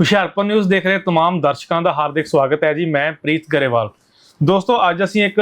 Hoshiarpur news ਦੇਖ ਰਹੇ तमाम ਦਰਸ਼ਕਾਂ ਦਾ ਹਾਰਦਿਕ ਸਵਾਗਤ ਹੈ ਜੀ ਮੈਂ ਪ੍ਰੀਤ ਗਰੇਵਾਲ ਦੋਸਤੋ ਅੱਜ ਅਸੀਂ ਇੱਕ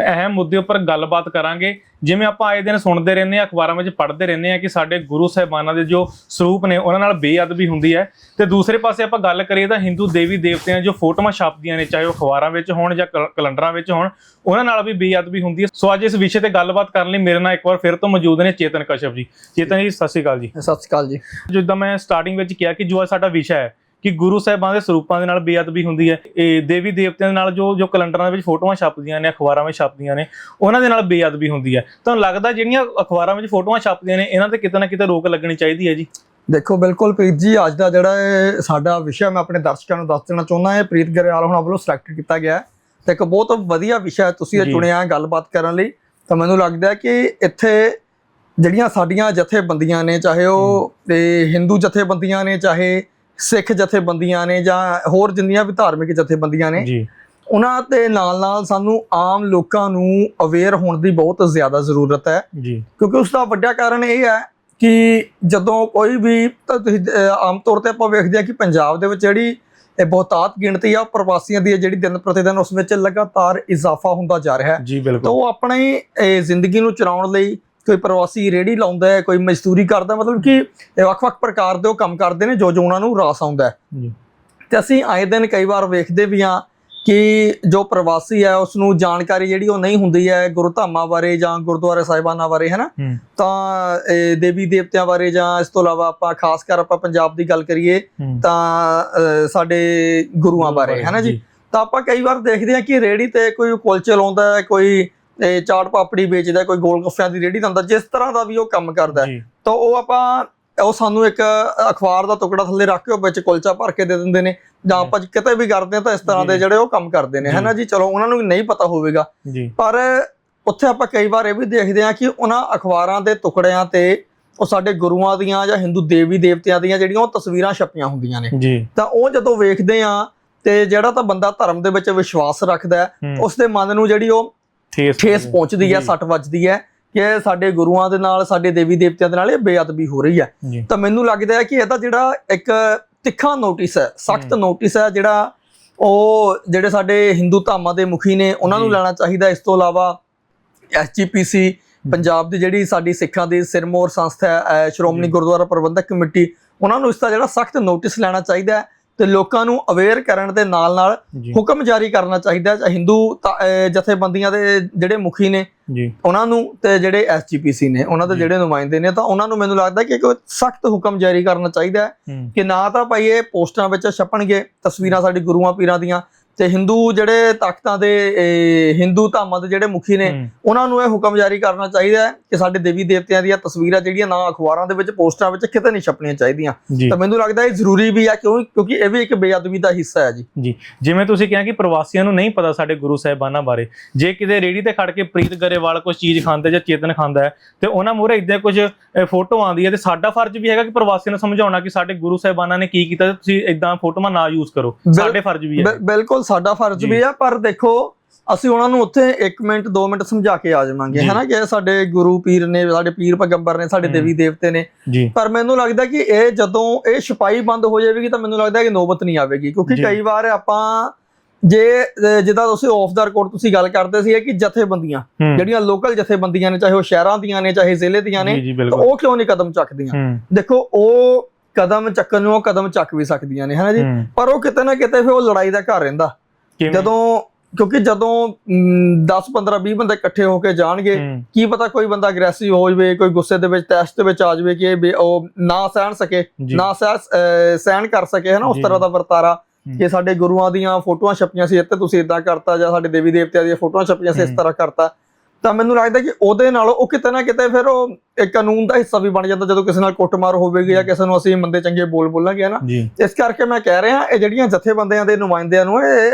ਅਹਿਮ ਮੁੱਦੇ ਉੱਪਰ ਗੱਲਬਾਤ ਕਰਾਂਗੇ ਜਿਵੇਂ ਆਪਾਂ ਆਏ ਦਿਨ ਸੁਣਦੇ ਰਹਿੰਦੇ ਆ ਅਖਬਾਰਾਂ ਵਿੱਚ ਪੜ੍ਹਦੇ ਰਹਿੰਦੇ ਆ ਕਿ ਸਾਡੇ ਗੁਰੂ ਸਾਹਿਬਾਨਾਂ ਦੇ ਜੋ ਸਰੂਪ ਨੇ ਉਹਨਾਂ ਨਾਲ ਬੇਅਦਬੀ ਹੁੰਦੀ ਹੈ ਤੇ ਦੂਸਰੇ ਪਾਸੇ ਆਪਾਂ ਗੱਲ ਕਰੀਏ ਤਾਂ ਹਿੰਦੂ ਦੇਵੀ ਦੇਵਤਿਆਂ ਜੋ ਫੋਟੋਆਂ ਛਾਪਦੀਆਂ ਨੇ ਚਾਹੇ ਉਹ ਅਖਬਾਰਾਂ ਵਿੱਚ ਹੋਣ ਜਾਂ ਕਲ- ਕੈਲੰਡਰਾਂ ਵਿੱਚ ਹੋਣ ਉਹਨਾਂ ਨਾਲ ਵੀ ਬੇਅਦਬੀ ਹੁੰਦੀ ਹੈ ਸੋ ਅੱਜ ਇਸ ਵਿਸ਼ੇ ਤੇ ਗੱਲਬਾਤ ਕਰਨ ਲਈ ਮੇਰੇ ਨਾਲ ਇੱਕ ਵਾਰ ਫਿਰ ਤੋਂ ਮੌਜੂਦ ਨੇ ਚੇਤਨ ਕਸ਼ਪ ਜੀ ਚੇਤਨ ਜੀ ਸਤਿ ਸ਼੍ਰੀ ਅਕਾਲ ਜੀ ਸਤਿ ਸ਼੍ਰੀ ਅਕਾਲ ਜੀ ਜਿੱਦਾਂ ਮੈਂ ਸਟਾਰਟਿੰਗ ਵਿੱਚ ਕਿਹਾ ਕਿ ਜੋ ਅੱਜ ਸਾਡਾ ਵਿਸ਼ਾ ਹੈ ਕਿ ਗੁਰੂ ਸਾਹਿਬਾਂ ਦੇ ਸਰੂਪਾਂ ਦੇ ਨਾਲ ਬੇਅਦਬੀ ਹੁੰਦੀ ਹੈ। ਇਹ ਦੇਵੀ ਦੇਵਤਿਆਂ ਦੇ ਨਾਲ ਜੋ ਜੋ ਕੈਲੰਡਰਾਂ ਦੇ ਵਿੱਚ ਫੋਟੋਆਂ ਛਪਦੀਆਂ ਨੇ ਅਖਬਾਰਾਂ ਵਿੱਚ ਛਪਦੀਆਂ ਨੇ ਉਹਨਾਂ ਦੇ ਨਾਲ ਬੇਅਦਬੀ ਹੁੰਦੀ ਹੈ। ਤੁਹਾਨੂੰ ਲੱਗਦਾ ਜਿਹੜੀਆਂ ਅਖਬਾਰਾਂ ਵਿੱਚ ਫੋਟੋਆਂ ਛਪਦੀਆਂ ਨੇ ਇਹਨਾਂ ਤੇ ਕਿਤੇ ਨਾ ਕਿਤੇ ਰੋਕ ਲੱਗਣੀ ਚਾਹੀਦੀ ਹੈ ਜੀ? ਦੇਖੋ ਬਿਲਕੁਲ ਪ੍ਰੀਤ ਜੀ ਅੱਜ ਦਾ ਜਿਹੜਾ ਇਹ ਸਾਡਾ ਵਿਸ਼ਾ ਮੈਂ ਆਪਣੇ ਦਰਸ਼ਕਾਂ ਨੂੰ ਦੱਸ ਦੇਣਾ ਚਾਹੁੰਦਾ ਹਾਂ ਪ੍ਰੀਤ ਗਰੇਵਾਲ ਹੁਣ ਵੱਲੋਂ ਸਿਲੈਕਟ ਕੀਤਾ ਗਿਆ ਹੈ। ਤੇ ਇੱਕ ਬਹੁਤ ਵਧੀਆ ਵਿਸ਼ਾ ਤੁਸੀਂ ਇਹ। ਚੁਣਿਆ ਗੱਲਬਾਤ ਕਰਨ ਲਈ। ਤਾਂ ਮੈਨੂੰ ਲੱਗਦਾ ਹੈ ਕਿ ਇੱਥੇ ਜਿਹੜੀਆਂ ਸਾਡੀਆਂ ਜਥੇਬੰਦੀਆਂ ਨੇ ਚਾਹੇ ਉਹ ਤੇ ਹਿੰਦੂ ਜਥੇਬੰਦੀਆਂ ਨੇ ਚਾਹੇ ਸਿੱਖ ਜਥੇਬੰਦੀਆਂ ਨੇ ਜਾਂ ਹੋਰ ਜਿੰਨੀਆਂ ਵੀ ਧਾਰਮਿਕ ਜਥੇਬੰਦੀਆਂ ਨੇ ਜੀ। ਉਹਨਾਂ ਦੇ ਨਾਲ ਨਾਲ ਸਾਨੂੰ ਆਮ ਲੋਕਾਂ ਨੂੰ ਅਵੇਅਰ ਹੋਣ ਦੀ ਬਹੁਤ ਜ਼ਿਆਦਾ ਜ਼ਰੂਰਤ ਹੈ। ਜੀ। ਕਿਉਂਕਿ ਉਸ ਦਾ ਵੱਡਾ ਕਾਰਨ ਇਹ ਹੈ ਕਿ ਜਦੋਂ ਕੋਈ ਵੀ ਤੁਸੀਂ ਆਮ ਤੌਰ ਤੇ ਆਪਾਂ ਵੇਖਦੇ ਹਾਂ ਕਿ ਪੰਜਾਬ ਦੇ ਵਿੱਚ ਜਿਹੜੀ ਇਹ ਬਹੁਤਾਤ ਗਿਣਤੀ ਆ ਪ੍ਰਵਾਸੀਆਂ ਦੀ ਹੈ ਜਿਹੜੀ ਦਿਨ ਪ੍ਰਤੀ ਦਿਨ ਉਸ ਵਿੱਚ ਲਗਾਤਾਰ ਇਜ਼ਾਫਾ ਹੁੰਦਾ ਜਾ ਰਿਹਾ ਹੈ। ਜੀ ਤਾਂ ਉਹ ਆਪਣੀ ਜ਼ਿੰਦਗੀ ਨੂੰ ਚਲਾਉਣ ਲਈ ਕੋਈ ਪ੍ਰਵਾਸੀ ਰੇੜੀ ਲਾਉਂਦਾ ਹੈ ਕੋਈ ਮਜ਼ਦੂਰੀ ਕਰਦਾ ਮਤਲਬ ਕਿ ਵੱਖ-ਵੱਖ ਪ੍ਰਕਾਰ ਦੇ ਉਹ ਕੰਮ ਕਰਦੇ ਨੇ ਜੋ ਜੋ ਉਹਨਾਂ ਨੂੰ ਰਾਸ ਆਉਂਦਾ ਹੈ। ਜੀ। ਤੇ ਅਸੀਂ ਆਏ ਦਿਨ ਕਈ ਵਾਰ ਵੇਖਦੇ ਵੀ ਹਾਂ ਕਿ ਜੋ ਪ੍ਰਵਾਸੀ ਹੈ ਉਸ ਨੂੰ ਜਾਣਕਾਰੀ ਜਿਹੜੀ ਉਹ ਨਹੀਂ ਹੁੰਦੀ ਹੈ ਗੁਰੂ ਧਾਮਾਂ ਬਾਰੇ ਜਾਂ ਗੁਰਦੁਆਰੇ ਸਾਹਿਬਾਨਾਂ ਬਾਰੇ ਹੈ। ਨਾ ਤਾਂ ਇਹ ਦੇਵੀ ਦੇਵਤਿਆਂ ਬਾਰੇ ਜਾਂ ਇਸ ਤੋਂ ਇਲਾਵਾ ਆਪਾਂ ਖਾਸ ਕਰ ਆਪਾਂ ਪੰਜਾਬ ਦੀ ਗੱਲ ਕਰੀਏ ਤਾਂ ਸਾਡੇ ਗੁਰੂਆਂ ਬਾਰੇ ਹੈ ਨਾ ਜੀ? ਤਾਂ ਆਪਾਂ ਕਈ ਵਾਰ ਦੇਖਦੇ ਹਾਂ ਕਿ ਰੇੜੀ ਤੇ ਕੋਈ ਕੁਲਚੇ ਲਾਉਂਦਾ ਹੈ ਕੋਈ ਇਹ ਚਾਟ ਪਾਪੜੀ ਵੇਚਦਾ ਕੋਈ ਗੋਲ ਗੱਫਿਆਂ ਦੀ ਰੇੜੀ ਲਾਉਂਦਾ ਜਿਸ ਤਰ੍ਹਾਂ ਦਾ ਵੀ ਉਹ ਕੰਮ ਕਰਦਾ। ਤਾਂ ਉਹ ਆਪਾਂ ਉਹ ਸਾਨੂੰ ਇੱਕ ਅਖਬਾਰ ਦਾ ਟੁਕੜਾ ਥੱਲੇ ਰੱਖ ਕੇ ਉਹ ਵਿੱਚ ਕੁਲਚਾ ਭਰ ਕੇ ਦੇ ਦਿੰਦੇ ਨੇ। ਜਾਂ ਆਪਾਂ ਕਿਤੇ ਵੀ ਕਰਦੇ ਹਾਂ ਤਾਂ ਇਸ ਤਰ੍ਹਾਂ ਦੇ। ਜਿਹੜੇ ਉਹ ਕੰਮ ਕਰਦੇ ਨੇ। ਹੈ ਨਾ ਜੀ? ਚਲੋ ਉਹਨਾਂ ਨੂੰ ਨਹੀਂ ਪਤਾ ਹੋਵੇਗਾ। ਪਰ ਉੱਥੇ ਆਪਾਂ ਕਈ ਵਾਰ ਇਹ ਵੀ ਦੇਖਦੇ ਹਾਂ ਕਿ ਉਹਨਾਂ ਅਖਬਾਰਾਂ ਦੇ ਟੁਕੜਿਆਂ ਤੇ ਉਹ ਸਾਡੇ ਗੁਰੂਆਂ ਦੀਆਂ ਜਾਂ ਹਿੰਦੂ ਦੇਵੀ ਦੇਵਤਿਆਂ ਦੀਆਂ ਜਿਹੜੀਆਂ ਉਹ ਤਸਵੀਰਾਂ ਛਪੀਆਂ ਹੁੰਦੀਆਂ ਨੇ। ਤਾਂ ਉਹ ਜਦੋਂ ਵੇਖਦੇ ਆ ਤੇ ਜਿਹੜਾ ਤਾਂ ਬੰਦਾ ਧਰਮ ਦੇ ਵਿੱਚ ਵਿਸ਼ਵਾਸ ਰੱਖਦਾ ਹੈ ਹੂੰ। ਉਸ ਦੇ ਮਨ ਨੂੰ ਜਿਹੜੀ ਉਹ ਠੇਸ ਠੇਸ ਪਹੁੰਚਦੀ ਹੈ ਸੱਟ ਵੱਜਦੀ ਹੈ ਕਿ ਸਾਡੇ ਗੁਰੂਆਂ ਦੇ ਨਾਲ ਸਾਡੇ ਦੇਵੀ ਦੇਵਤਿਆਂ ਦੇ ਨਾਲ ਇਹ ਬੇਅਦਬੀ ਹੋ ਰਹੀ ਹੈ ਤਾਂ ਮੈਨੂੰ ਲੱਗਦਾ ਹੈ ਕਿ ਇਹਦਾ ਜਿਹੜਾ ਇੱਕ ਤਿੱਖਾ ਨੋਟਿਸ ਹੈ ਸਖਤ। ਨੋਟਿਸ ਹੈ ਜਿਹੜਾ ਉਹ ਜਿਹੜੇ ਸਾਡੇ ਹਿੰਦੂ ਧਾਮਾਂ ਦੇ ਮੁਖੀ ਨੇ ਉਹਨਾਂ ਨੂੰ। ਲੈਣਾ ਚਾਹੀਦਾ ਇਸ ਤੋਂ ਇਲਾਵਾ ਐਸਜੀਪੀਸੀ ਪੰਜਾਬ ਦੀ ਜਿਹੜੀ ਸਾਡੀ ਸਿੱਖਾਂ ਦੀ ਸਿਰਮੌਰ ਸੰਸਥਾ ਹੈ ਸ਼੍ਰੋਮਣੀ। ਗੁਰਦੁਆਰਾ ਪ੍ਰਬੰਧਕ ਕਮੇਟੀ ਉਹਨਾਂ ਨੂੰ ਇਸ ਦਾ ਜਿਹੜਾ ਸਖਤ ਨੋਟਿਸ ਲੈਣਾ ਚਾਹੀਦਾ ਹੈ ਤੇ ਲੋਕਾਂ ਨੂੰ ਅਵੇਅਰ ਕਰਨ ਦੇ ਨਾਲ ਨਾਲ ਹੁਕਮ ਜਾਰੀ ਕਰਨਾ ਚਾਹੀਦਾ ਹੈ ਹਿੰਦੂ ਜਥੇਬੰਦੀਆਂ ਦੇ ਜਿਹੜੇ ਮੁਖੀ ਨੇ ਜੀ। ਉਹਨਾਂ ਨੂੰ ਤੇ ਜਿਹੜੇ ਐਸਜੀਪੀਸੀ ਨੇ ਉਹਨਾਂ ਦੇ। ਜਿਹੜੇ ਨੁਮਾਇੰਦੇ ਨੇ ਤਾਂ ਉਹਨਾਂ ਨੂੰ ਮੈਨੂੰ ਲੱਗਦਾ ਕਿ ਇੱਕ ਸਖਤ ਹੁਕਮ ਜਾਰੀ ਕਰਨਾ ਚਾਹੀਦਾ ਹੈ ਹੂੰ। ਕਿ ਨਾ ਤਾਂ ਭਾਈ ਇਹ ਪੋਸਟਰਾਂ ਵਿੱਚ ਛਪਣਗੇ ਤਸਵੀਰਾਂ ਸਾਡੇ ਗੁਰੂਆਂ ਪੀਰਾਂ ਦੀਆਂ ਤੇ ਹਿੰਦੂ ਜਿਹੜੇ ਤਖਤਾਂ ਦੇ ਹਿੰਦੂ ਧਾਮਾਂ ਦੇ ਜਿਹੜੇ ਮੁਖੀ ਨੇ ਉਹਨਾਂ ਨੂੰ ਇਹ ਹੁਕਮ ਜਾਰੀ ਕਰਨਾ ਚਾਹੀਦਾ ਹੈ ਕਿ ਸਾਡੇ ਦੇਵੀ ਦੇਵਤਿਆਂ ਦੀਆਂ ਤਸਵੀਰਾਂ ਜਿਹੜੀਆਂ ਨਾ ਅਖਬਾਰਾਂ ਦੇ ਵਿੱਚ ਪੋਸਟਰਾਂ ਵਿੱਚ ਕਿਤੇ ਨਹੀਂ ਛਪਣੀਆਂ ਚਾਹੀਦੀਆਂ। ਤਾਂ ਮੈਨੂੰ ਲੱਗਦਾ ਇਹ ਜ਼ਰੂਰੀ ਵੀ ਹੈ ਕਿਉਂ ਕਿਉਂਕਿ ਇਹ ਵੀ ਇੱਕ ਬੇਅਦਬੀ ਦਾ ਹਿੱਸਾ ਹੈ ਜੀ। ਜੀ। ਜਿਵੇਂ ਤੁਸੀਂ ਕਿਹਾ ਕਿ ਪ੍ਰਵਾਸੀਆਂ ਨੂੰ ਨਹੀਂ ਪਤਾ ਸਾਡੇ ਗੁਰੂ ਸਾਹਿਬਾਨਾਂ ਬਾਰੇ ਜੇ ਕਿਤੇ ਰੇੜੀ ਤੇ ਖੜ ਕੇ ਪ੍ਰੀਤ ਗਰੇਵਾਲ ਕੁਝ ਚੀਜ਼ ਖਾਂਦਾ ਜਾਂ ਚੇਤਨ ਖਾਂਦਾ ਹੈ ਤੇ ਉਹਨਾਂ ਮੂਹਰੇ ਇਦਾਂ ਕੁਝ ਫੋਟੋ ਆਉਂਦੀ ਹੈ ਤੇ ਸਾਡਾ ਫਰਜ਼ ਵੀ ਹੈਗਾ ਕਿ ਪ੍ਰਵਾਸੀਆਂ ਨੂੰ ਸਮਝਾਉਣਾ ਕਿ ਸਾਡੇ ਗੁਰੂ ਸਾਹਿਬਾਨਾਂ ਨੇ ਕੀ ਕੀਤਾ ਤੇ ਤੁਸੀਂ ਇਦਾਂ ਫੋਟੋਆਂ ਨਾ ਯੂਜ਼ ਕਰੋ। ਸਾਡੇ ਫਰਜ਼ ਵੀ ਹੈ। ਬਿਲ- ਬਿਲਕੁਲ ਸਾਡਾ ਫਰਜ਼। ਵੀ ਆ ਪਰ ਦੇਖੋ ਅਸੀਂ ਉਹਨਾਂ ਨੂੰ ਉੱਥੇ 1 ਮਿੰਟ 2 ਮਿੰਟ ਸਮਝਾ ਕੇ ਆ ਜਾਵਾਂਗੇ। ਹੈਨਾ ਕਿ ਇਹ ਸਾਡੇ ਗੁਰੂ ਪੀਰ ਨੇ ਸਾਡੇ ਪੀਰ ਪੈਗੰਬਰ ਨੇ ਸਾਡੇ। ਦੇਵੀ ਦੇਵਤੇ ਨੇ ਪਰ ਮੈਨੂੰ ਲੱਗਦਾ ਕਿ ਇਹ ਜਦੋਂ ਇਹ ਛਪਾਈ ਬੰਦ ਹੋ ਜਾਵੇਗੀ ਤਾਂ ਮੈਨੂੰ ਲੱਗਦਾ ਕਿ ਨੌਬਤ ਨਹੀਂ ਆਵੇਗੀ ਕਿਉਂਕਿ। ਕਈ ਵਾਰ ਆਪਾਂ ਜੇ ਜਿੱਦਾਂ ਤੁਸੀਂ ਆਫ ਦਾ ਰਿਕਾਰਡ ਤੁਸੀਂ ਗੱਲ ਕਰਦੇ ਸੀ ਕਿ ਜਥੇਬੰਦੀਆਂ ਜਿਹੜੀਆਂ ਲੋਕਲ ਜਥੇਬੰਦੀਆਂ ਨੇ ਚਾਹੇ ਉਹ ਸ਼ਹਿਰਾਂ ਦੀਆਂ ਨੇ ਚਾਹੇ ਜ਼ਿਲ੍ਹੇ ਦੀਆਂ ਨੇ ਉਹ ਕਿਉਂ ਨਹੀਂ ਕਦਮ ਚੱਕਦੀਆਂ ਦੇਖੋ ਉਹ ਕਦਮ ਚੱਕਣ ਨੂੰ ਉਹ ਕਦਮ ਚੱਕ ਵੀ ਸਕਦੀਆਂ ਨੇ ਹੈਨਾ ਜੀ? ਪਰ ਉਹ ਕਿਤੇ ਨਾ ਕਿਤੇ ਫਿਰ ਉਹ ਲੜਾਈ ਦਾ ਘਰ ਰਹਿੰਦਾ? ਜਦੋਂ ਕਿਉਂਕਿ ਜਦੋਂ 10 15 20 ਬੰਦੇ ਇਕੱਠੇ ਹੋ ਕੇ ਜਾਣਗੇ ਕੀ ਪਤਾ ਕੋਈ ਬੰਦਾ ਅਗਰੈਸਿਵ ਹੋ ਜਾਵੇ ਕੋਈ ਗੁੱਸੇ ਦੇ ਵਿੱਚ ਤੈਸ਼ ਦੇ ਵਿੱਚ ਆ ਜਾਵੇ ਕਿ ਇਹ ਉਹ ਨਾ ਸਹਿਣ ਸਕੇ ਨਾ ਸਹਿਣ ਕਰ ਸਕੇ ਹੈ ਨਾ ਉਸ ਤਰ੍ਹਾਂ ਦਾ ਵਰਤਾਰਾ। ਕਿ ਸਾਡੇ ਗੁਰੂਆਂ ਦੀਆਂ ਫੋਟੋਆਂ ਛਪੀਆਂ ਸੀ ਇੱਥੇ ਤੁਸੀਂ ਇਦਾਂ ਕਰਤਾ ਜਾਂ ਸਾਡੇ ਦੇਵੀ ਦੇਵਤਿਆਂ ਦੀਆਂ ਫੋਟੋਆਂ ਛਪੀਆਂ ਸੀ ਇਸ। ਤਰ੍ਹਾਂ ਕਰਤਾ। ਤਾਂ ਮੈਨੂੰ ਲੱਗਦਾ ਕਿ ਉਹਦੇ ਨਾਲ ਉਹ ਕਿਤੇ ਨਾ ਕਿਤੇ ਫਿਰ ਉਹ ਇੱਕ ਕਾਨੂੰਨ ਦਾ ਹਿੱਸਾ ਵੀ ਬਣ ਜਾਂਦਾ ਜਦੋਂ ਕਿਸੇ ਨਾਲ ਕੁੱਟਮਾਰ ਹੋਵੇਗੀ ਜਾਂ ਕਿਸੇ ਨੂੰ ਅਸੀਂ ਮੰਦੇ ਚੰਗੇ ਬੋਲ ਬੋਲਾਂਗੇ ਨਾ ਇਸ ਕਰਕੇ ਮੈਂ ਕਹਿ ਰਿਹਾ ਇਹ ਜਿਹੜੀਆਂ ਜਥੇਬੰਦੀਆਂ ਦੇ ਨੁਮਾਇੰਦਿਆਂ ਨੂੰ ਇਹ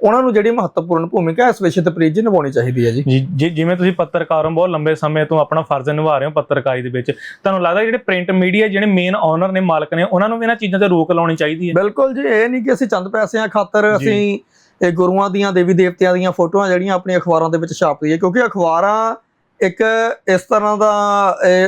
ਉਹਨਾਂ ਨੂੰ ਜਿਹੜੀ ਮਹੱਤਵਪੂਰਨ ਭੂਮਿਕਾ ਇਸ ਵਿਸ਼ੇ ਤੇ ਪ੍ਰੀਤ ਜੀ ਨਿਭਾਉਣੀ ਚਾਹੀਦੀ ਹੈ ਜੀ। ਜੀ ਜਿਵੇਂ ਤੁਸੀਂ ਪੱਤਰਕਾਰ ਹੋ ਬਹੁਤ ਲੰਬੇ ਸਮੇਂ ਤੋਂ ਆਪਣਾ ਫਰਜ਼ ਨਿਭਾ ਰਹੇ ਹੋ ਪੱਤਰਕਾਰੀ ਦੇ ਵਿੱਚ ਤੁਹਾਨੂੰ ਲੱਗਦਾ ਜਿਹੜੇ ਪ੍ਰਿੰਟ ਮੀਡੀਆ ਜਿਹੜੇ ਮੇਨ ਓਨਰ ਨੇ ਮਾਲਕ ਨੇ ਉਹਨਾਂ ਨੂੰ ਵੀ ਇਹਨਾਂ ਚੀਜ਼ਾਂ ਤੇ ਰੋਕ ਲਾਉਣੀ ਚਾਹੀਦੀ ਹੈ? ਬਿਲਕੁਲ ਜੀ ਇਹ ਨਹੀਂ ਕਿ ਅਸੀਂ ਚੰਦ ਪੈਸਿਆਂ ਖਾਤਰ। ਅਸੀਂ ਇਹ ਗੁਰੂਆਂ ਦੀਆਂ ਦੇਵੀ ਦੇਵਤਿਆਂ ਦੀਆਂ ਫੋਟੋਆਂ ਜਿਹੜੀਆਂ ਆਪਣੀਆਂ ਅਖਬਾਰਾਂ ਦੇ ਵਿੱਚ ਛਾਪ ਦਈਏ ਕਿਉਂਕਿ ਅਖਬਾਰਾਂ ਇੱਕ ਇਸ ਤਰ੍ਹਾਂ ਦਾ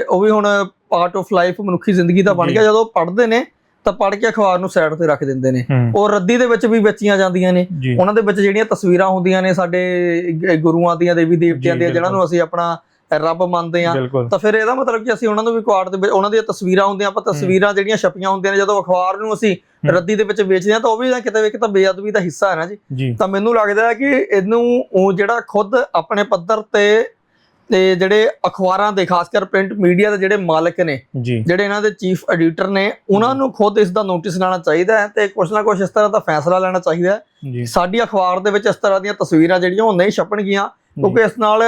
ਉਹ ਵੀ ਹੁਣ ਪਾਰਟ ਆਫ ਲਾਈਫ ਮਨੁੱਖੀ ਜ਼ਿੰਦਗੀ ਦਾ ਬਣ। ਗਿਆ। ਜਦੋਂ ਪੜ੍ਹਦੇ ਨੇ ਤਾਂ ਪੜ੍ਹ ਕੇ ਅਖਬਾਰ ਨੂੰ ਸਾਈਡ ਤੇ ਰੱਖ ਦਿੰਦੇ ਨੇ। ਹੂੰ। ਉਹ ਰੱਦੀ ਦੇ ਵਿੱਚ ਵੀ ਵੇਚੀਆਂ ਜਾਂਦੀਆਂ ਨੇ। ਉਹਨਾਂ ਦੇ ਵਿੱਚ ਜਿਹੜੀਆਂ ਤਸਵੀਰਾਂ ਹੁੰਦੀਆਂ ਨੇ ਸਾਡੇ ਗੁਰੂਆਂ ਦੀਆਂ ਦੇਵੀ ਦੇਵਤਿਆਂ ਦੀਆਂ ਬਿਲਕੁਲ। ਨੂੰ ਅਸੀਂ ਆਪਣਾ ਰੱਬ ਮੰਨਦੇ ਆ। ਤਾਂ ਫਿਰ ਇਹਦਾ ਮਤਲਬ ਕਿ ਅਸੀਂ ਉਹਨਾਂ ਨੂੰ ਵੀ ਕੁਆਰ ਦੇ ਵਿੱਚ ਉਹਨਾਂ ਦੀਆਂ ਤਸਵੀਰਾਂ ਹੁੰਦੀਆਂ ਆਪਾਂ ਤਸਵੀਰਾਂ ਜਿਹੜੀਆਂ ਛਪੀਆਂ ਹੁੰਦੀਆਂ ਨੇ ਜਦੋਂ ਅਖਬਾਰ ਨੂੰ ਅਸੀਂ। ਰੱਦੀ ਦੇ ਵਿੱਚ ਵੇਚਦੇ ਆ ਤਾਂ ਉਹ ਵੀ ਕਿਤੇ ਕਿਤੇ ਬੇਅਦਬੀ ਦਾ ਹਿੱਸਾ ਹੈ ਨਾ ਜੀ। ਤਾਂ ਮੈਨੂੰ ਲੱਗਦਾ ਹੈ ਕਿ ਇਹਨੂੰ ਉਹ ਜਿਹੜਾ ਖੁਦ ਆਪਣੇ ਪੱਧਰ ਤੇ ਤੇ ਜਿਹੜੇ ਅਖਬਾਰਾਂ ਦੇ ਖਾਸ ਕਰ ਪ੍ਰਿੰਟ ਮੀਡੀਆ ਦੇ ਜਿਹੜੇ ਮਾਲਕ ਨੇ ਜਿਹੜੇ ਇਹਨਾਂ ਦੇ ਚੀਫ ਐਡੀਟਰ ਨੇ ਉਹਨਾਂ ਨੂੰ ਖੁਦ ਇਸ ਦਾ ਨੋਟਿਸ ਲੈਣਾ ਚਾਹੀਦਾ ਹੈ ਤੇ ਕੁਛ ਨਾ ਕੁਛ ਇਸ ਤਰ੍ਹਾਂ ਦਾ ਫੈਸਲਾ ਲੈਣਾ ਚਾਹੀਦਾ ਹੈ। ਸਾਡੀ ਅਖਬਾਰ ਦੇ ਵਿੱਚ ਇਸ ਤਰ੍ਹਾਂ ਦੀਆਂ ਤਸਵੀਰਾਂ ਜਿਹੜੀਆਂ ਉਹ ਨਹੀਂ ਛਪਣਗੀਆਂ ਕਿਉਂਕਿ ਇਸ ਨਾਲ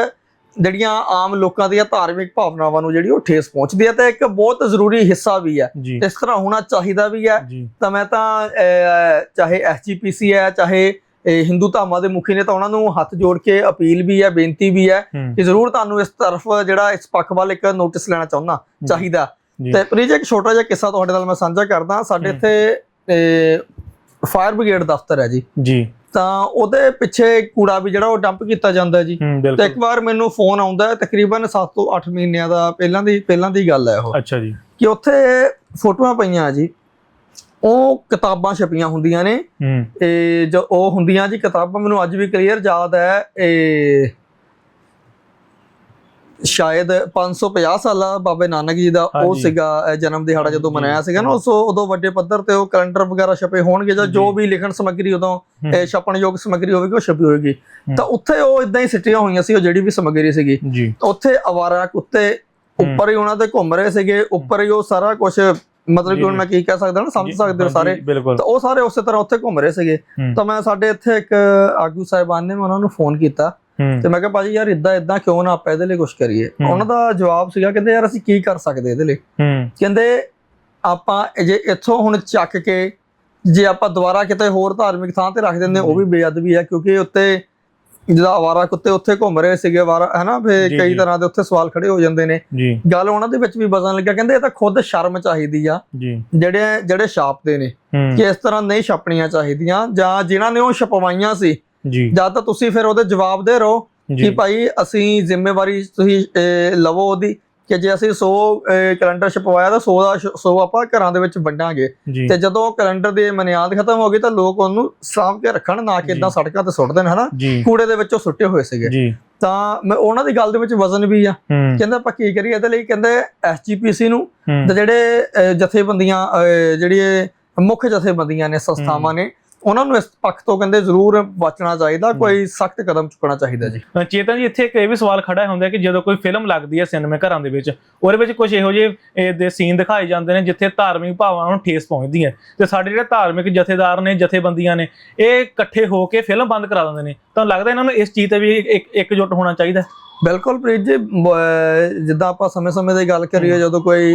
ਜਿਹੜੀਆਂ ਆਮ ਲੋਕਾਂ ਦੀਆਂ ਧਾਰਮਿਕ ਭਾਵਨਾਵਾਂ ਨੂੰ ਜਿਹੜੀ ਉਹ ਠੇਸ ਪਹੁੰਚਦੀ ਹੈ ਤੇ ਇੱਕ ਬਹੁਤ ਜ਼ਰੂਰੀ ਹਿੱਸਾ ਵੀ ਹੈ। ਇਸ ਤਰ੍ਹਾਂ ਹੋਣਾ ਚਾਹੀਦਾ ਵੀ ਹੈ। ਤਾਂ ਮੈਂ ਤਾਂ ਚਾਹੇ ਐਸਜੀਪੀਸੀ ਹੈ ਚਾਹੇ ਇਹ ਹਿੰਦੂ ਧਾਮਾਂ ਦੇ ਮੁਖੀ ਨੇ ਤਾਂ ਉਹਨਾਂ ਨੂੰ ਹੱਥ ਜੋੜ ਕੇ ਅਪੀਲ ਵੀ ਹੈ ਬੇਨਤੀ ਵੀ ਹੈ ਕਿ ਜ਼ਰੂਰ ਤੁਹਾਨੂੰ ਇਸ ਤਰਫ ਜਿਹੜਾ ਇਸ ਪੱਖ ਵੱਲ ਇੱਕ ਨੋਟਿਸ ਲੈਣਾ ਚਾਹੁੰਦਾ ਚਾਹੀਦਾ। ਤੇ ਪ੍ਰੀਜ ਇੱਕ ਛੋਟਾ ਜਿਹਾ ਕਿੱਸਾ ਤੁਹਾਡੇ ਨਾਲ ਮੈਂ ਸਾਂਝਾ ਕਰਦਾ। ਸਾਡੇ। ਇੱਥੇ ਫਾਇਰ ਬ੍ਰਿਗੇਡ ਦਫ਼ਤਰ ਹੈ ਜੀ। ਜੀ। ਤਾਂ ਉਹਦੇ ਪਿੱਛੇ ਕੂੜਾ ਵੀ ਜਿਹੜਾ ਉਹ ਡੰਪ ਕੀਤਾ ਜਾਂਦਾ ਜੀ। ਤੇ ਇੱਕ ਵਾਰ ਮੈਨੂੰ ਫੋਨ ਆਉਂਦਾ ਹੈ ਤਕਰੀਬਨ 7 ਤੋਂ 8 ਮਹੀਨਿਆਂ ਦਾ ਪਹਿਲਾਂ ਦੀ ਪਹਿਲਾਂ ਦੀ ਗੱਲ ਹੈ ਉਹ। ਅੱਛਾ ਜੀ। ਕਿ ਉੱਥੇ ਫੋਟੋਆਂ ਪਈਆਂ ਜੀ ਉਹ ਕਿਤਾਬਾਂ ਛਪੀਆਂ ਹੁੰਦੀਆਂ ਨੇ। ਇਹ ਜੋ ਉਹ ਹੁੰਦੀਆਂ ਜੀ ਕਿਤਾਬਾਂ ਮੈਨੂੰ ਅੱਜ ਵੀ ਕਲੀਅਰ ਯਾਦ ਹੈ ਇਹ ਸ਼ਾਇਦ 550 ਸਾਲਾ ਬਾਬੇ ਨਾਨਕ ਜੀ ਦਾ ਉਹ। ਸੀਗਾ ਜਨਮ ਦਿਹਾੜਾ ਜਦੋਂ ਮਨਾਇਆ ਸੀਗਾ ਨਾ। ਉਸ ਉਦੋਂ ਵੱਡੇ ਪੱਧਰ ਤੇ ਉਹ ਕੈਲੰਡਰ ਵਗੈਰਾ ਛਪੇ ਹੋਣਗੇ ਜਾਂ ਜੋ। ਵੀ ਲਿਖਣ ਸਮੱਗਰੀ ਉਦੋਂ ਹੂੰ। ਇਹ ਛਪਣਯੋਗ ਸਮੱਗਰੀ ਹੋਵੇਗੀ ਉਹ ਛਪੀ ਹੋਵੇਗੀ। ਤਾਂ ਉੱਥੇ ਉਹ ਇਦਾਂ ਹੀ ਸਿੱਟੀਆਂ ਹੋਈਆਂ ਸੀ ਉਹ ਜਿਹੜੀ ਵੀ ਸਮੱਗਰੀ ਸੀਗੀ ਉੱਥੇ ਅਵਾਰਾ ਕੁੱਤੇ ਉੱਪਰ ਹੀ ਉਹਨਾਂ ਤੇ ਘੁੰਮ ਰਹੇ ਸੀਗੇ ਉੱਪਰ ਹੀ ਉਹ ਸਾਰਾ ਕੁਝ ਮਤਲਬ ਕਿ ਹੁਣ। ਮੈਂ ਕੀ ਕਹਿ ਸਕਦਾ ਨਾ ਸਮਝ ਸਕਦੇ ਹੋ ਸਾਰੇ ਤਾਂ ਉਹ ਸਾਰੇ ਉਸੇ ਤਰ੍ਹਾਂ ਉੱਥੇ ਘੁੰਮ ਰਹੇ ਸੀਗੇ। ਤਾਂ ਮੈਂ ਸਾਡੇ ਇੱਥੇ ਇੱਕ ਆਗੂ ਸਾਹਿਬਾਨ ਨੇ ਮੈਂ ਉਹਨਾਂ ਨੂੰ ਫੋਨ ਕੀਤਾ ਤੇ ਮੈਂ ਕਿਹਾ ਭਾਜੀ ਯਾਰ ਇਦਾਂ ਇਦਾਂ ਕਿਉਂ ਨਾ ਆਪਾਂ ਇਹਦੇ ਲਈ ਕੁਝ ਕਰੀਏ। ਉਹਨਾਂ ਦਾ ਜਵਾਬ ਸੀਗਾ ਕਹਿੰਦੇ ਯਾਰ ਅਸੀਂ ਕੀ ਕਰ ਸਕਦੇ ਇਹਦੇ ਲਈ? ਕਹਿੰਦੇ ਆਪਾਂ ਜੇ ਇੱਥੋਂ ਹੁਣ ਚੱਕ ਕੇ ਜੇ ਆਪਾਂ ਦੁਬਾਰਾ ਕਿਤੇ ਹੋਰ ਧਾਰਮਿਕ ਥਾਂ ਤੇ ਰੱਖ ਦਿੰਦੇ ਉਹ ਵੀ ਬੇਅਦਬੀ ਹੈ ਕਿਉਂਕਿ ਉੱਤੇ ਜਿਹਦਾ ਆਵਾਰਾ ਕੁੱਤੇ ਉੱਥੇ ਘੁੰਮ ਰਹੇ ਸੀਗੇ ਆਵਾਰਾ ਹੈਨਾ ਫੇ ਕਈ। ਤਰ੍ਹਾਂ ਦੇ ਉੱਥੇ ਸਵਾਲ ਖੜੇ ਹੋ ਜਾਂਦੇ ਨੇ। ਗੱਲ ਉਹਨਾਂ ਦੇ ਵਿੱਚ ਵੀ ਬਦਲਣ ਲੱਗਿਆ ਕਹਿੰਦੇ ਇਹ ਤਾਂ ਖੁਦ ਸ਼ਰਮ ਚਾਹੀਦੀ ਆ। ਜਿਹੜੇ ਜਿਹੜੇ ਛਾਪਦੇ ਨੇ ਕਿ ਇਸ ਤਰ੍ਹਾਂ ਨਹੀਂ ਛਪਣੀਆਂ ਚਾਹੀਦੀਆਂ ਜਾਂ ਜਿਨ੍ਹਾਂ ਨੇ ਉਹ ਛਪਵਾਈਆਂ ਸੀ ਜੀ। ਜਾਂ ਤਾਂ ਤੁਸੀਂ ਫਿਰ ਉਹਦੇ ਜਵਾਬ ਦੇ ਰਹੋ ਕਿ ਭਾਈ ਅਸੀਂ ਜ਼ਿੰਮੇਵਾਰੀ ਤੁਸੀਂ ਲਵੋ ਉਹਦੀ ਕਿ ਜੇ ਅਸੀਂ 100 ਕੈਲੰਡਰ ਛਪਵਾਇਆ ਤਾਂ 100 ਦਾ 100 ਆਪਾਂ ਘਰਾਂ ਦੇ ਵਿੱਚ ਵੰਡਾਂਗੇ। ਤੇ ਜਦੋਂ ਕੈਲੰਡਰ ਦੀ ਮਨਿਆਦ ਖਤਮ ਹੋ ਗਈ ਤਾਂ ਲੋਕ ਉਹਨੂੰ ਸਾਂਭ ਕੇ ਰੱਖਣ ਨਾ ਕਿ। ਇਦਾਂ ਸੜਕਾਂ ਤੇ ਸੁੱਟ ਦੇਣ ਹਨਾ? ਕੂੜੇ ਦੇ ਵਿੱਚ ਸੁੱਟੇ ਹੋਏ ਸੀਗੇ। ਤਾਂ ਮੈਂ ਉਹਨਾਂ ਦੀ ਗੱਲ ਦੇ ਵਿੱਚ ਵਜ਼ਨ ਵੀ ਆ। ਕਹਿੰਦਾ ਆਪਾਂ ਕੀ ਕਰੀਏ ਇਹਦੇ ਲਈ? ਕਹਿੰਦੇ ਐਸਜੀਪੀਸੀ ਨੂੰ। ਤੇ ਜਿਹੜੇ ਜਥੇਬੰਦੀਆਂ ਜਿਹੜੀ ਮੁੱਖ ਜਥੇਬੰਦੀਆਂ ਨੇ ਸੰਸਥਾਵਾਂ ਨੇ ਉਹਨਾਂ ਨੂੰ ਇਸ ਪੱਖ ਤੋਂ ਕਹਿੰਦੇ ਜ਼ਰੂਰ ਬਚਣਾ ਚਾਹੀਦਾ ਕੋਈ ਸਖਤ ਕਦਮ ਚੁੱਕਣਾ ਚਾਹੀਦਾ ਜੀ। ਚੇਤਨ ਜੀ ਇੱਥੇ ਇੱਕ ਇਹ ਵੀ ਸਵਾਲ ਖੜਾ ਹੁੰਦਾ ਕਿ ਜਦੋਂ ਕੋਈ ਫਿਲਮ ਲੱਗਦੀ ਹੈ ਸਿਨੇਮਾ ਘਰਾਂ ਦੇ ਵਿੱਚ ਉਹਦੇ ਵਿੱਚ ਕੁਝ ਇਹੋ ਜਿਹੇ ਦੇ ਸੀਨ ਦਿਖਾਏ ਜਾਂਦੇ ਨੇ ਜਿੱਥੇ ਧਾਰਮਿਕ ਭਾਵਨਾਵਾਂ ਨੂੰ ਠੇਸ ਪਹੁੰਚਦੀ ਹੈ। ਤੇ ਸਾਡੇ ਜਿਹੜੇ ਧਾਰਮਿਕ ਜਥੇਦਾਰ ਨੇ ਜਥੇਬੰਦੀਆਂ ਨੇ ਇਹ ਇਕੱਠੇ ਹੋ ਕੇ ਫਿਲਮ ਬੰਦ ਕਰਾ ਦਿੰਦੇ ਨੇ। ਤਾਂ ਲੱਗਦਾ ਇਹਨਾਂ ਨੂੰ ਇਸ ਚੀਜ਼ ਤੇ ਵੀ ਇੱਕ ਇਕਜੁੱਟ ਹੋਣਾ ਚਾਹੀਦਾ। ਬਿਲਕੁਲ ਪ੍ਰੀਤ ਜੀ ਜਿੱਦਾਂ ਆਪਾਂ ਸਮੇਂ-ਸਮੇਂ ਦੀ ਗੱਲ ਕਰੀਏ ਜਦੋਂ ਕੋਈ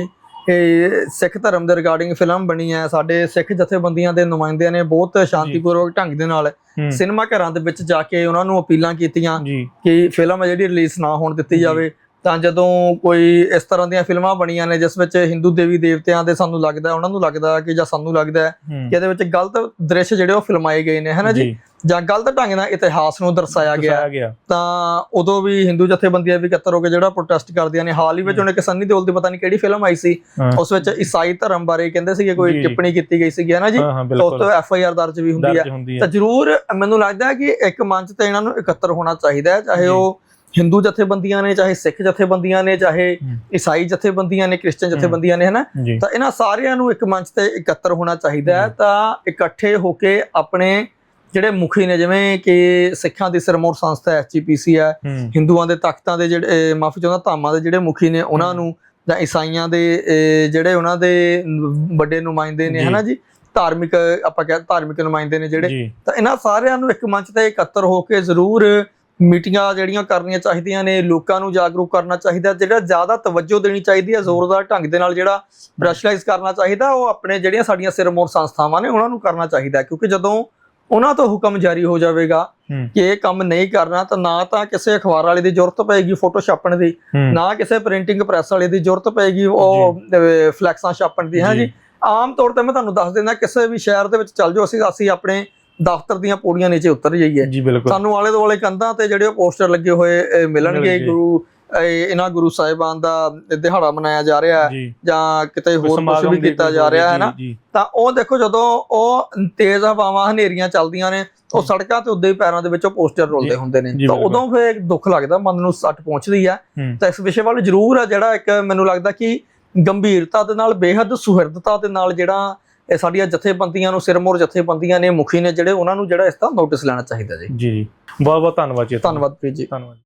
ਇਹ ਸਿੱਖ ਧਰਮ ਦੇ ਰਿਗਾਰਡਿੰਗ ਫਿਲਮ ਬਣੀ ਹੈ ਸਾਡੇ ਸਿੱਖ ਜਥੇਬੰਦੀਆਂ ਦੇ ਨੁਮਾਇੰਦਿਆਂ ਨੇ ਬਹੁਤ ਸ਼ਾਂਤੀਪੂਰਵਕ ਢੰਗ ਦੇ ਨਾਲ ਸਿਨੇਮਾ ਘਰਾਂ ਦੇ ਵਿੱਚ ਜਾ ਕੇ ਉਹਨਾਂ ਨੂੰ ਅਪੀਲਾਂ ਕੀਤੀਆਂ ਕਿ ਫਿਲਮ ਜਿਹੜੀ ਰਿਲੀਜ਼ ਨਾ ਹੋਣ ਦਿੱਤੀ। ਜਾਵੇ। ਤਾਂ ਜਦੋਂ ਕੋਈ ਇਸ ਤਰ੍ਹਾਂ ਦੀਆਂ ਫਿਲਮਾਂ ਬਣੀਆਂ ਨੇ ਜਿਸ ਵਿੱਚ ਹਿੰਦੂ ਦੇਵੀ ਦੇਵਤਿਆਂ ਦੇ ਸਾਨੂੰ ਲੱਗਦਾ ਉਹਨਾਂ ਨੂੰ ਲੱਗਦਾ ਕਿ ਜਾਂ ਸਾਨੂੰ ਲੱਗਦਾ ਕਿ ਇਹਦੇ ਵਿੱਚ ਗਲਤ ਦ੍ਰਿਸ਼ ਜਿਹੜੇ ਉਹ ਫਿਲਮਾਏ ਗਏ ਨੇ ਹਨਾ ਜੀ? ਜਾਂ। ਗਲਤ ਢੰਗ ਨਾਲ ਇਤਿਹਾਸ ਨੂੰ ਦਰਸਾਇਆ ਗਿਆ। ਤਾਂ ਉਦੋਂ ਵੀ ਹਿੰਦੂ ਜਥੇਬੰਦੀਆਂ ਵੀ ਇਕੱਤਰ ਹੋ ਕੇ ਜਿਹੜਾ ਪ੍ਰੋਟੈਸਟ ਕਰਦੀਆਂ ਨੇ ਹਾਲ ਹੀ ਵਿੱਚ ਉਹਨੇ ਇੱਕ ਸੰਨੀ ਦਿਓਲ ਦੀ ਪਤਾ ਨਹੀਂ ਕਿਹੜੀ ਫਿਲਮ ਆਈ ਸੀ ਉਸ ਵਿੱਚ ਈਸਾਈ ਧਰਮ ਬਾਰੇ ਕਹਿੰਦੇ ਸੀਗੇ ਕੋਈ। ਟਿੱਪਣੀ ਕੀਤੀ ਗਈ ਸੀਗੀ ਹਨਾ ਜੀ? ਹਾਂ ਉਸ ਤੋਂ ਐਫ ਆਈ ਆਰ ਦਰਜ ਵੀ ਹੁੰਦੀ ਹੁੰਦੀ ਤਾਂ ਜ਼ਰੂਰ ਮੈਨੂੰ ਲੱਗਦਾ ਕਿ ਇੱਕ ਮੰਚ ਤੇ ਇਹਨਾਂ ਨੂੰ ਇਕੱਤਰ ਹੋਣਾ ਚਾਹੀਦਾ ਹੈ ਚਾਹੇ। ਉਹ ਹਿੰਦੂ ਜਥੇਬੰਦੀਆਂ ਨੇ ਚਾਹੇ ਸਿੱਖ ਜਥੇਬੰਦੀਆਂ ਨੇ ਚਾਹੇ। ਈਸਾਈ ਜਥੇਬੰਦੀਆਂ ਨੇ ਕ੍ਰਿਸਚੀਅਨ। ਜਥੇਬੰਦੀਆਂ ਨੇ ਹਨਾ ਤਾਂ ਇਹਨਾਂ ਸਾਰਿਆਂ ਨੂੰ ਇੱਕ ਮੰਚ ਤੇ ਇਕੱਤਰ ਹੋਣਾ ਚਾਹੀਦਾ ਹੈ। ਤਾਂ ਇਕੱਠੇ ਹੋ ਕੇ ਆਪਣੇ ਜਿਹੜੇ ਮੁਖੀ ਨੇ ਜਿਵੇਂ ਕਿ ਸਿੱਖਾਂ ਦੀ ਸਿਰਮੌਰ ਸੰਸਥਾ ਐਚਜੀਪੀਸੀ ਹੈ ਹਿੰਦੂਆਂ ਦੇ ਤਖਤਾਂ ਦੇ ਜਿਹੜੇ ਮਾਫੀ ਚਾਹੁੰਦਾ ਧਾਮਾਂ ਦੇ ਜਿਹੜੇ ਮੁਖੀ ਨੇ ਉਹਨਾਂ। ਨੂੰ ਜਾਂ ਈਸਾਈਆਂ ਦੇ ਜਿਹੜੇ ਉਹਨਾਂ ਦੇ ਵੱਡੇ ਨੁਮਾਇੰਦੇ ਨੇ। ਹਨਾ ਜੀ ਧਾਰਮਿਕ ਆਪਾਂ ਕਹਿ ਧਾਰਮਿਕ ਨੁਮਾਇੰਦੇ ਨੇ ਜਿਹੜੇ ਤਾਂ ਇਹਨਾਂ ਸਾਰਿਆਂ ਨੂੰ ਇੱਕ ਮੰਚ ਤੇ ਇਕੱਤਰ ਹੋ ਕੇ ਜ਼ਰੂਰ ਮੀਟਿੰਗਾਂ ਜਿਹੜੀਆਂ ਕਰਨੀਆਂ ਚਾਹੀਦੀਆਂ ਨੇ ਲੋਕਾਂ ਨੂੰ ਜਾਗਰੂਕ ਕਰਨਾ ਚਾਹੀਦਾ ਜਿਹੜਾ ਜ਼ਿਆਦਾ ਤਵੱਜੋ ਦੇਣੀ ਚਾਹੀਦੀ ਹੈ ਜ਼ੋਰਦਾਰ ਢੰਗ ਦੇ ਨਾਲ ਜਿਹੜਾ ਪ੍ਰੈਸ਼ਰਾਈਜ਼ ਕਰਨਾ ਚਾਹੀਦਾ ਉਹ ਆਪਣੇ ਜਿਹੜੀਆਂ ਸਾਡੀਆਂ ਸਿਰਮੌਰ ਸੰਸਥਾਵਾਂ ਨੇ ਉਹਨਾਂ ਨੂੰ ਕਰਨਾ ਚਾਹੀਦਾ ਕਿਉਂਕਿ ਜਦੋਂ ਉਹਨਾਂ ਤੋਂ ਹੁਕਮ ਜਾਰੀ ਹੋ ਜਾਵੇਗਾ ਕਿ ਇਹ ਕੰਮ ਨਹੀਂ ਕਰਨਾ ਤਾਂ ਨਾ ਤਾਂ ਕਿਸੇ ਅਖਬਾਰ ਵਾਲੇ ਦੀ ਜ਼ਰੂਰਤ ਪਏਗੀ ਫੋਟੋ ਛਾਪਣ ਦੀ ਨਾ ਕਿਸੇ ਪ੍ਰਿੰਟਿੰਗ ਪ੍ਰੈਸ ਵਾਲੇ ਦੀ ਜ਼ਰੂਰਤ ਪਏਗੀ ਉਹ ਫਲੈਕਸਾਂ ਛਾਪਣ ਦੀ ਹੈ। ਜੀ? ਆਮ ਤੌਰ ਤੇ ਮੈਂ ਤੁਹਾਨੂੰ ਦੱਸ ਦਿੰਦਾ ਕਿਸੇ ਵੀ ਸ਼ਹਿਰ ਦੇ ਵਿੱਚ ਚੱਲ ਜਾਓ ਅਸੀਂ ਅਸੀਂ ਆਪਣੇ ਦਫ਼ਤਰ ਦੀਆਂ ਪੌੜੀਆਂ ਨੀਚੇ ਉਤਰ ਜਾਈਏ ਸਾਨੂੰ ਆਲੇ ਦੁਆਲੇ ਕੰਧਾਂ ਤੇ ਜਿਹੜੇ ਪੋਸਟਰ ਲੱਗੇ ਹੋਏ ਮਿਲਣਗੇ। ਗੁਰੂ ਇਹ ਇਹਨਾਂ ਗੁਰੂ ਸਾਹਿਬਾਨ ਦਾ ਦਿਹਾੜਾ ਮਨਾਇਆ ਜਾ ਰਿਹਾ ਹੈ ਜੀ। ਕਿਤੇ ਹੋਰ ਕੁਝ ਵੀ ਕੀਤਾ ਜਾ ਰਿਹਾ ਹੈ ਨਾ ਤਾਂ ਉਹ ਦੇਖੋ ਜਦੋਂ ਉਹ ਤੇਜ਼ ਹਵਾਵਾਂ ਹਨੇਰੀਆਂ ਚੱਲਦੀਆਂ ਨੇ ਉਹ ਸੜਕਾਂ ਤੇ ਉੱਦੇ ਹੀ ਪੈਰਾਂ ਦੇ ਵਿੱਚੋਂ ਪੋਸਟਰ ਰੋਲਦੇ ਹੁੰਦੇ ਨੇ। ਤਾਂ। ਉਦੋਂ ਫੇਰ ਦੁੱਖ ਲੱਗਦਾ ਮਨ ਨੂੰ ਸੱਟ ਪਹੁੰਚਦੀ ਆ ਹੂੰ। ਤਾਂ ਇਸ ਵਿਸ਼ੇ ਵੱਲ ਜ਼ਰੂਰ ਆ ਜਿਹੜਾ ਇੱਕ ਮੈਨੂੰ ਲੱਗਦਾ ਕਿ ਗੰਭੀਰਤਾ ਦੇ ਨਾਲ ਬੇਹੱਦ ਸੁਹਿਰਦਤਾ ਦੇ ਨਾਲ ਜਿਹੜਾ ਇਹ ਸਾਡੀਆਂ ਜਥੇਬੰਦੀਆਂ ਨੂੰ ਸਿਰਮੌਰ ਜਥੇਬੰਦੀਆਂ ਨੇ ਮੁਖੀ ਨੇ ਜਿਹੜੇ ਉਹਨਾਂ ਨੂੰ ਜਿਹੜਾ ਇਸ ਦਾ ਨੋਟਿਸ ਲੈਣਾ ਚਾਹੀਦਾ ਜੀ। ਜੀ ਬਹੁਤ ਬਹੁਤ ਧੰਨਵਾਦ ਜੀ। ਧੰਨਵਾਦ ਪ੍ਰੀਤ ਜੀ। ਧੰਨਵਾਦ।